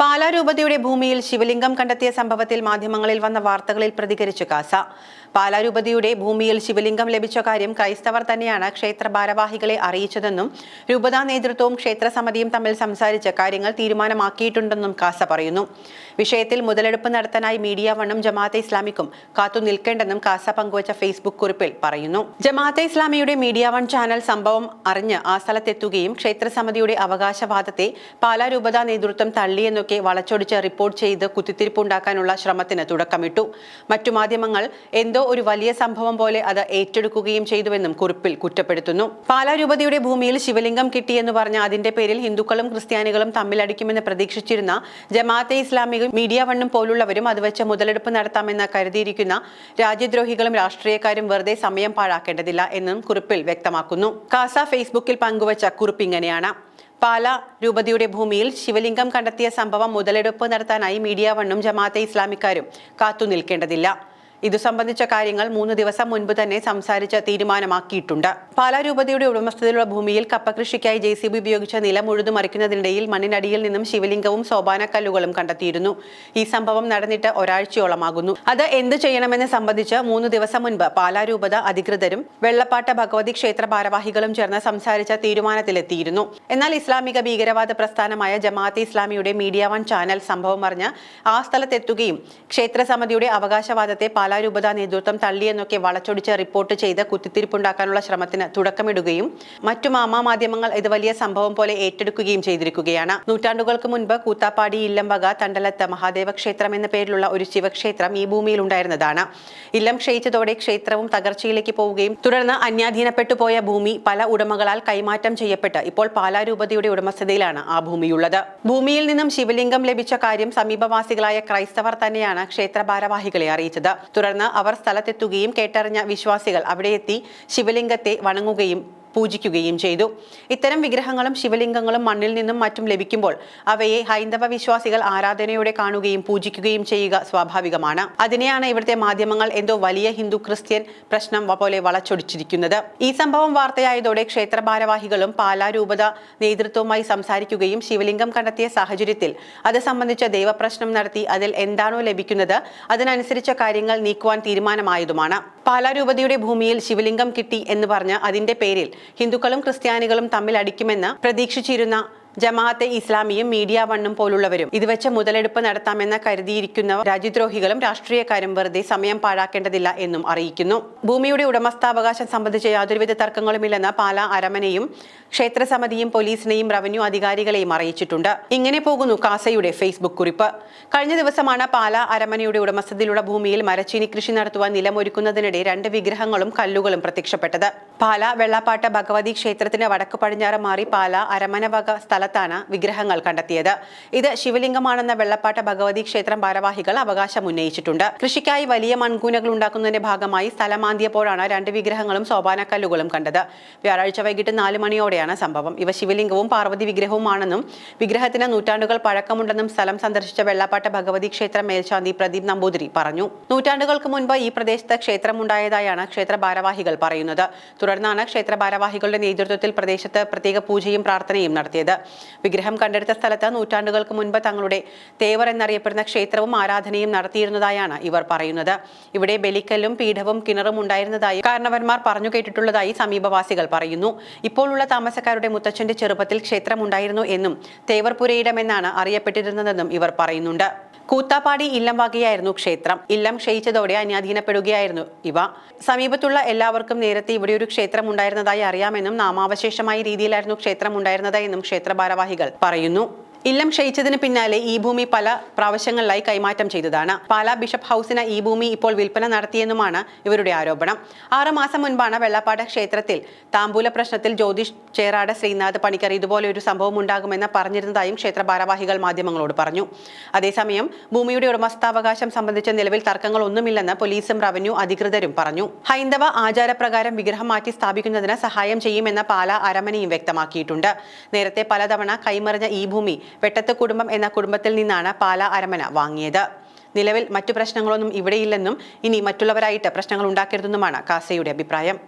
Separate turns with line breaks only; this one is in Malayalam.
പാലാ രൂപതയുടെ ഭൂമിയിൽ ശിവലിംഗം കണ്ടെത്തിയ സംഭവത്തിൽ മാധ്യമങ്ങളിൽ വന്ന വാർത്തകളിൽ പ്രതികരിച്ചു കാസ. പാലാ രൂപതയുടെ ഭൂമിയിൽ ശിവലിംഗം ലഭിച്ച കാര്യം ക്രൈസ്തവർ തന്നെയാണ് ക്ഷേത്ര ഭാരവാഹികളെ അറിയിച്ചതെന്നും രൂപതാ നേതൃത്വവും ക്ഷേത്ര സമിതിയും തമ്മിൽ സംസാരിച്ച് കാര്യങ്ങൾ തീരുമാനമാക്കിയിട്ടുണ്ടെന്നും കാസ പറയുന്നു. വിഷയത്തിൽ മുതലെടുപ്പ് നടത്താനായി മീഡിയ വണ്ണും ജമാഅത്തെ ഇസ്ലാമിക്കും കാത്തു നിൽക്കേണ്ടെന്നും കാസ പങ്കുവച്ച ഫേസ്ബുക്ക് കുറിപ്പിൽ പറയുന്നു. ജമാഅത്തെ ഇസ്ലാമിയുടെ മീഡിയ വൺ ചാനൽ സംഭവം അറിഞ്ഞ് ആ സ്ഥലത്തെത്തുകയും ക്ഷേത്ര സമിതിയുടെ അവകാശവാദത്തെ പാലാ നേതൃത്വം നേതൃത്വം തള്ളിയെന്നൊക്കെ വളച്ചൊടിച്ച് റിപ്പോർട്ട് ചെയ്ത് കുത്തിത്തിരിപ്പുണ്ടാക്കാനുള്ള ശ്രമത്തിന് തുടക്കമിട്ടു. മറ്റു മാധ്യമങ്ങൾ എന്തോ ഒരു വലിയ സംഭവം പോലെ അത് ഏറ്റെടുക്കുകയും ചെയ്തുവെന്നും കുറിപ്പിൽ കുറ്റപ്പെടുത്തുന്നു. പാലാ രൂപതയുടെ ഭൂമിയിൽ ശിവലിംഗം കിട്ടിയെന്ന് പറഞ്ഞ അതിന്റെ പേരിൽ ഹിന്ദുക്കളും ക്രിസ്ത്യാനികളും തമ്മിലടിക്കുമെന്ന് പ്രതീക്ഷിച്ചിരുന്ന ജമാഅത്തെ ഇസ്ലാമികളും മീഡിയ വണ്ണും പോലുള്ളവരും അത് വെച്ച് മുതലെടുപ്പ് നടത്താമെന്ന് കരുതിയിരിക്കുന്ന രാജ്യദ്രോഹികളും രാഷ്ട്രീയക്കാരും വെറുതെ സമയം പാഴാക്കേണ്ടതില്ല എന്നും കുറിപ്പിൽ വ്യക്തമാക്കുന്നു. കാസ ഫേസ്ബുക്കിൽ പങ്കുവച്ച കുറിപ്പ് ഇങ്ങനെയാണ്. പാല രൂപതയുടെ ഭൂമിയിൽ ശിവലിംഗം കണ്ടെത്തിയ സംഭവം മുതലെടുപ്പ് നടത്താനായി മീഡിയ വണ്ണും ജമാഅത്തെ ഇസ്ലാമിക്കാരും കാത്തു നിൽക്കേണ്ടതില്ല ഇതു സംബന്ധിച്ച കാര്യങ്ങൾ മൂന്ന് ദിവസം മുൻപ് തന്നെ സംസാരിച്ച് തീരുമാനമാക്കിയിട്ടുണ്ട്. പാലാ രൂപതയുടെ ഉടമസ്ഥതയിലുള്ള ഭൂമിയിൽ കപ്പകൃഷിക്കായി ജെ സി ബി ഉപയോഗിച്ച നിലം ഉഴുതു മറിക്കുന്നതിനിടയിൽ മണ്ണിനടിയിൽ നിന്നും ശിവലിംഗവും സോപാനക്കല്ലുകളും കണ്ടെത്തിയിരുന്നു. ഈ സംഭവം നടന്നിട്ട് ഒരാഴ്ചയോളമാകുന്നു. അത് എന്ത് ചെയ്യണമെന്ന് സംബന്ധിച്ച് മൂന്ന് ദിവസം മുൻപ് പാലാ രൂപത അധികൃതരും വെള്ളപ്പാട്ട ഭഗവതി ക്ഷേത്ര ഭാരവാഹികളും ചേർന്ന് സംസാരിച്ച തീരുമാനത്തിലെത്തിയിരുന്നു. എന്നാൽ ഇസ്ലാമിക ഭീകരവാദ പ്രസ്ഥാനമായ ജമാഅത്ത് ഇസ്ലാമിയുടെ മീഡിയ വൺ ചാനൽ സംഭവം അറിഞ്ഞ് ആ സ്ഥലത്തെത്തുകയും ക്ഷേത്ര സമിതിയുടെ അവകാശവാദത്തെ പാലാ രൂപത നേതൃത്വം തള്ളിയെന്നൊക്കെ വളച്ചൊടിച്ച് റിപ്പോർട്ട് ചെയ്ത് കുത്തിത്തിരിപ്പുണ്ടാക്കാനുള്ള ശ്രമത്തിന് തുടക്കമിടുകയും മറ്റു മാമാ മാധ്യമങ്ങൾ ഇത് വലിയ സംഭവം പോലെ ഏറ്റെടുക്കുകയും ചെയ്തിരിക്കുകയാണ്. നൂറ്റാണ്ടുകൾക്ക് മുൻപ് കൂത്താപ്പാടി ഇല്ലംവക തണ്ടലത്ത് മഹാദേവ ക്ഷേത്രം എന്ന പേരിലുള്ള ഒരു ശിവക്ഷേത്രം ഈ ഭൂമിയിൽ ഉണ്ടായിരുന്നതാണ്. ഇല്ലം ക്ഷയിച്ചതോടെ ക്ഷേത്രവും തകർച്ചയിലേക്ക് പോവുകയും തുടർന്ന് അന്യാധീനപ്പെട്ടു പോയ ഭൂമി പല ഉടമകളാൽ കൈമാറ്റം ചെയ്യപ്പെട്ട് ഇപ്പോൾ പാലാരൂപതയുടെ ഉടമസ്ഥതയിലാണ് ആ ഭൂമിയുള്ളത്. ഭൂമിയിൽ നിന്നും ശിവലിംഗം ലഭിച്ച കാര്യം സമീപവാസികളായ ക്രൈസ്തവർ തന്നെയാണ് ക്ഷേത്ര ഭാരവാഹികളെ അറിയിച്ചത് തുടർന്ന് അവർ സ്ഥലത്തെത്തുകയും കേട്ടറിഞ്ഞ വിശ്വാസികൾ അവിടെയെത്തി ശിവലിംഗത്തെ വണങ്ങുകയും പൂജിക്കുകയും ചെയ്തു. ഇത്തരം വിഗ്രഹങ്ങളും ശിവലിംഗങ്ങളും മണ്ണിൽ നിന്നും മറ്റും ലഭിക്കുമ്പോൾ അവയെ ഹൈന്ദവ വിശ്വാസികൾ ആരാധനയോടെ കാണുകയും പൂജിക്കുകയും ചെയ്യുക സ്വാഭാവികമാണ്. അതിനെയാണ് ഇവിടുത്തെ മാധ്യമങ്ങൾ എന്തോ വലിയ ഹിന്ദു ക്രിസ്ത്യൻ പ്രശ്നം പോലെ വളച്ചൊടിച്ചിരിക്കുന്നത്. ഈ സംഭവം വാർത്തയായതോടെ ക്ഷേത്ര ഭാരവാഹികളും പാലാരൂപത നേതൃത്വവുമായി സംസാരിക്കുകയും ശിവലിംഗം കണ്ടെത്തിയ സാഹചര്യത്തിൽ അത് സംബന്ധിച്ച ദൈവപ്രശ്നം നടത്തി അതിൽ എന്താണോ ലഭിക്കുന്നത് അതിനനുസരിച്ച കാര്യങ്ങൾ നീക്കുവാൻ തീരുമാനമായതുമാണ്. പാലാ രൂപതയുടെ ഭൂമിയിൽ ശിവലിംഗം കിട്ടി എന്ന് പറഞ്ഞ് അതിന്റെ പേരിൽ ഹിന്ദുക്കളും ക്രിസ്ത്യാനികളും തമ്മിൽ അടിക്കുമെന്ന് പ്രതീക്ഷിച്ചിരുന്ന ജമാഅത്തെ ഇസ്ലാമിയും മീഡിയ വണ്ണും പോലുള്ളവരും. ഇത് വെച്ച് മുതലെടുപ്പ് നടത്താമെന്ന് കരുതിയിരിക്കുന്ന രാജ്യദ്രോഹികളും രാഷ്ട്രീയക്കാരും വെറുതെ സമയം പാഴാക്കേണ്ടതില്ല എന്നും അറിയിക്കുന്നു. ഭൂമിയുടെ ഉടമസ്ഥാവകാശം സംബന്ധിച്ച യാതൊരുവിധ തർക്കങ്ങളുമില്ലെന്ന് പാല അരമനയും ക്ഷേത്രസമിതിയും പോലീസിനെയും റവന്യൂ അധികാരികളെയും അറിയിച്ചിട്ടുണ്ട്. ഇങ്ങനെ പോകുന്നു കാസയുടെ ഫേസ്ബുക്ക് കുറിപ്പ്. കഴിഞ്ഞ ദിവസമാണ് പാല അരമനയുടെ ഉടമസ്ഥതയിലുള്ള ഭൂമിയിൽ മരച്ചീനി കൃഷി നടത്തുവാൻ നിലമൊരുക്കുന്നതിനിടെ രണ്ട് വിഗ്രഹങ്ങളും കല്ലുകളും പ്രത്യക്ഷപ്പെട്ടത്. പാല വെള്ളാപ്പാട്ട ഭഗവതി ക്ഷേത്രത്തിന് വടക്കു പടിഞ്ഞാറ് മാറി പാല അരമന വക സ്ഥലത്താണ് വിഗ്രഹങ്ങൾ കണ്ടെത്തിയത്. ഇത് ശിവലിംഗമാണെന്ന വെള്ളപ്പാട്ട ഭഗവതി ക്ഷേത്രം ഭാരവാഹികൾ അവകാശം ഉന്നയിച്ചിട്ടുണ്ട് കൃഷിക്കായി വലിയ മൺകൂനകൾ ഉണ്ടാക്കുന്നതിന്റെ ഭാഗമായി സ്ഥലമാന്തിയപ്പോഴാണ് രണ്ട് വിഗ്രഹങ്ങളും സോപാനക്കല്ലുകളും കണ്ടത്. വ്യാഴാഴ്ച വൈകിട്ട് നാല് മണിയോടെയാണ് സംഭവം. ഇവ ശിവലിംഗവും പാർവതി വിഗ്രഹവുമാണെന്നും വിഗ്രഹത്തിന് നൂറ്റാണ്ടുകൾ പഴക്കമുണ്ടെന്നും സ്ഥലം സന്ദർശിച്ച വെള്ളപ്പാട്ട ഭഗവതി ക്ഷേത്രം മേൽശാന്തി പ്രദീപ് നമ്പൂതിരി പറഞ്ഞു. നൂറ്റാണ്ടുകൾക്ക് മുൻപ് ഈ പ്രദേശത്ത് ക്ഷേത്രമുണ്ടായതായാണ് ക്ഷേത്ര ഭാരവാഹികൾ പറയുന്നത്. തുടർന്നാണ് ക്ഷേത്ര ഭാരവാഹികളുടെ നേതൃത്വത്തിൽ പ്രദേശത്ത് പ്രത്യേക പൂജയും പ്രാർത്ഥനയും നടത്തിയത്. വിഗ്രഹം കണ്ടെടുത്ത സ്ഥലത്ത് നൂറ്റാണ്ടുകൾക്ക് മുൻപ് തങ്ങളുടെ തേവർ എന്നറിയപ്പെടുന്ന ക്ഷേത്രവും ആരാധനയും നടത്തിയിരുന്നതായാണ് ഇവർ പറയുന്നത്. ഇവിടെ ബലിക്കല്ലും പീഠവും കിണറും ഉണ്ടായിരുന്നതായി കാരണവന്മാർ പറഞ്ഞു കേട്ടിട്ടുള്ളതായി സമീപവാസികൾ പറയുന്നു. ഇപ്പോഴുള്ള താമസക്കാരുടെ മുത്തച്ഛന്റെ ചെറുപ്പത്തിൽ ക്ഷേത്രം ഉണ്ടായിരുന്നു എന്നും തേവർപുരയിടമെന്നാണ് അറിയപ്പെട്ടിരുന്നതെന്നും ഇവർ പറയുന്നുണ്ട്. കൂത്താപ്പാടി ഇല്ലം വകയായിരുന്നു ക്ഷേത്രം. ഇല്ലം ക്ഷയിച്ചതോടെ അന്യാധീനപ്പെടുകയായിരുന്നു ഇവ. സമീപത്തുള്ള എല്ലാവർക്കും നേരത്തെ ഇവിടെ ഒരു ക്ഷേത്രം ഉണ്ടായിരുന്നതായി അറിയാമെന്നും നാമാവശേഷമായ രീതിയിലായിരുന്നു ക്ഷേത്രം ഉണ്ടായിരുന്നതെന്നും ക്ഷേത്ര ഭാരവാഹികൾ പറയുന്നു. ഇല്ലം ക്ഷയിച്ചതിന് പിന്നാലെ ഈ ഭൂമി പല പ്രാവശ്യങ്ങളിലായി കൈമാറ്റം ചെയ്തതാണ്. പാലാ ബിഷപ്പ് ഹൗസിന് ഈ ഭൂമി ഇപ്പോൾ വിൽപ്പന നടത്തിയെന്നുമാണ് ഇവരുടെ ആരോപണം. ആറ് മാസം മുൻപാണ് വെള്ളപ്പാട ക്ഷേത്രത്തിൽ താമ്പൂല പ്രശ്നത്തിൽ ജ്യോതിഷ് ചേറാട് ശ്രീനാഥ് പണിക്കർ ഇതുപോലെ ഒരു സംഭവം ഉണ്ടാകുമെന്ന് പറഞ്ഞിരുന്നതായും ക്ഷേത്ര ഭാരവാഹികൾ മാധ്യമങ്ങളോട് പറഞ്ഞു. അതേസമയം ഭൂമിയുടെ ഉടമസ്ഥാവകാശം സംബന്ധിച്ച നിലവിൽ തർക്കങ്ങളൊന്നുമില്ലെന്ന് പോലീസും റവന്യൂ അധികൃതരും പറഞ്ഞു. ഹൈന്ദവ ആചാരപ്രകാരം വിഗ്രഹം മാറ്റി സ്ഥാപിക്കുന്നതിന് സഹായം ചെയ്യുമെന്ന് പാലാ അരമനയും വ്യക്തമാക്കിയിട്ടുണ്ട്. നേരത്തെ പലതവണ കൈമറിഞ്ഞ ഈ ഭൂമി വെട്ടത്ത് കുടുംബം എന്ന കുടുംബത്തിൽ നിന്നാണ് പാലാ അരമന വാങ്ങിയത്. നിലവിൽ മറ്റു പ്രശ്നങ്ങളൊന്നും ഇവിടെയില്ലെന്നും ഇനി മറ്റുള്ളവരായിട്ട് പ്രശ്നങ്ങൾ ഉണ്ടാക്കരുതെന്നുമാണ് കാസയുടെ അഭിപ്രായം.